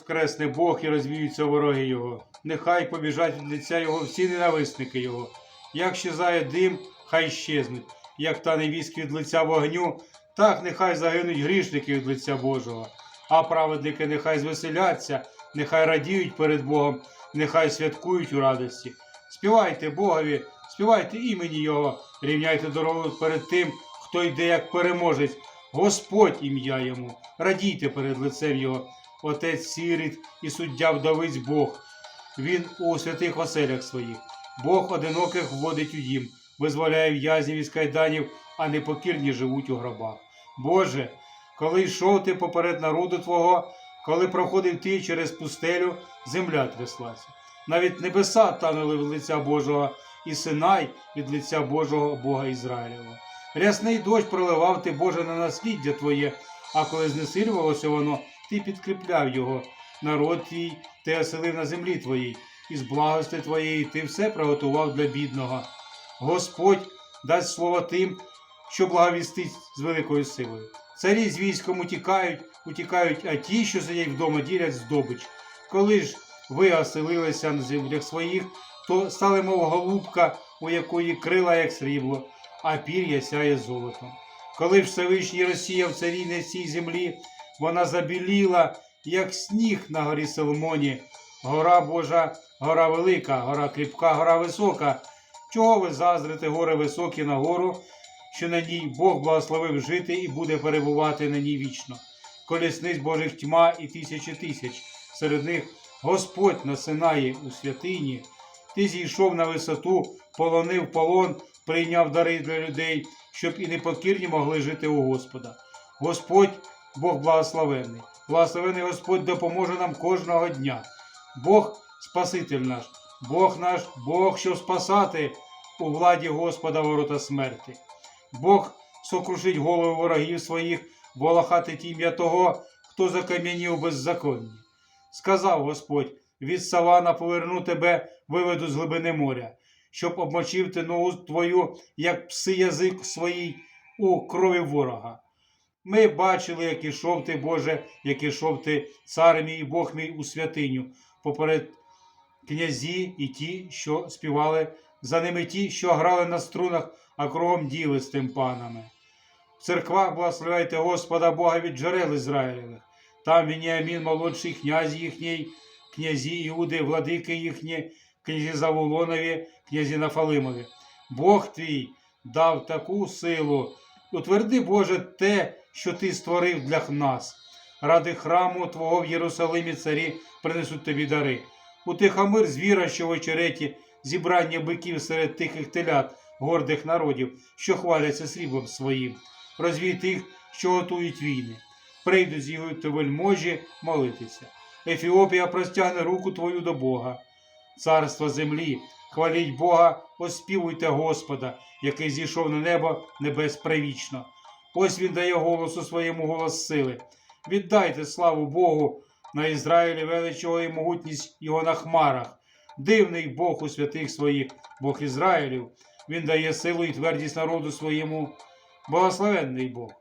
воскресне Бог і розвіються вороги Його. Нехай побіжать від лиця Його всі ненависники Його. Як щезає дим, хай щезнуть, як тане віск від лиця вогню, так нехай загинуть грішники від лиця Божого. А праведники нехай звеселяться, нехай радіють перед Богом, нехай святкують у радості. Співайте Богові, співайте імені Його, рівняйте дорогу перед тим, хто йде як переможець. Господь ім'я йому, радійте перед лицем Його, Отець сіріт і суддя вдовиць Бог. Він у святих оселях своїх. Бог одиноких вводить у дім, визволяє в'язнів із кайданів, а непокірні живуть у гробах. Боже, коли йшов ти поперед народу Твого, коли проходив ти через пустелю, земля тряслася. Навіть небеса танули від лиця Божого, і Синай від лиця Божого Бога Ізраїлевого. Рясний дощ проливав ти, Боже, на насліддя Твоє, а коли знесилювалося воно, ти підкріпляв його. Народ твій ти оселив на землі твоїй, і з благости твоєї ти все приготував для бідного. Господь дасть слово тим, що благовістить з великою силою. Царі з військом утікають, утікають, а ті, що сидять вдома, ділять здобич. Коли ж ви оселилися на землях своїх, то стали, мов голубка, у якої крила, як срібло, а пір'я сяє золотом. Коли ж Всевишній розсіяв царі на цій землі, вона забіліла, як сніг на горі Соломоні. Гора Божа, гора велика, гора кріпка, гора висока. Чого ви зазрите гори високі на гору, що на ній Бог благословив жити і буде перебувати на ній вічно. Колісниць Божих тьма і тисячі тисяч. Серед них Господь на Синаї у святині. Ти зійшов на висоту, полонив полон, прийняв дари для людей, щоб і непокірні могли жити у Господа. Господь, Бог благословенний. Благословений Господь допоможе нам кожного дня. Бог Спаситель наш, Бог наш, Бог, що спасати у владі Господа ворота смерти. Бог сокрушить голови ворогів своїх, волохати ім'я того, хто закам'янів беззаконні. Сказав Господь: від савана поверну тебе, виведу з глибини моря, щоб обмочив ти ногу твою, як пси язик своїй у крові ворога. Ми бачили, як ішов ти, Боже, як ішов ти, цар мій і Бог мій у святиню, поперед князі і ті, що співали, за ними ті, що грали на струнах, а кругом діли з тимпанами. В церквах благословляйте Господа Бога від джерел Ізраїлевих. Там Вініамін, молодший князь їхній, князі Іуди, владики їхні, князі Заволонові, князі Нафалимові. Бог твій дав таку силу. Утверди, Боже, те, що ти створив для нас. Ради храму Твого в Єрусалимі царі принесуть тобі дари. Утихомир звіра, що в очереті, зібрання биків серед тихих телят, гордих народів, що хваляться сріблом своїм. Розвій тих, що готують війни. Прийдуть з Єгипту вельможі молитися. Ефіопія простягне руку твою до Бога. Царство землі, хваліть Бога, оспівуйте Господа, який зійшов на небо небес привічно. Ось він дає голосу своєму голос сили. Віддайте славу Богу на Ізраїлі величого і могутність його на хмарах. Дивний Бог у святих своїх, Бог Ізраїлів. Він дає силу і твердість народу своєму. Благословенний Бог.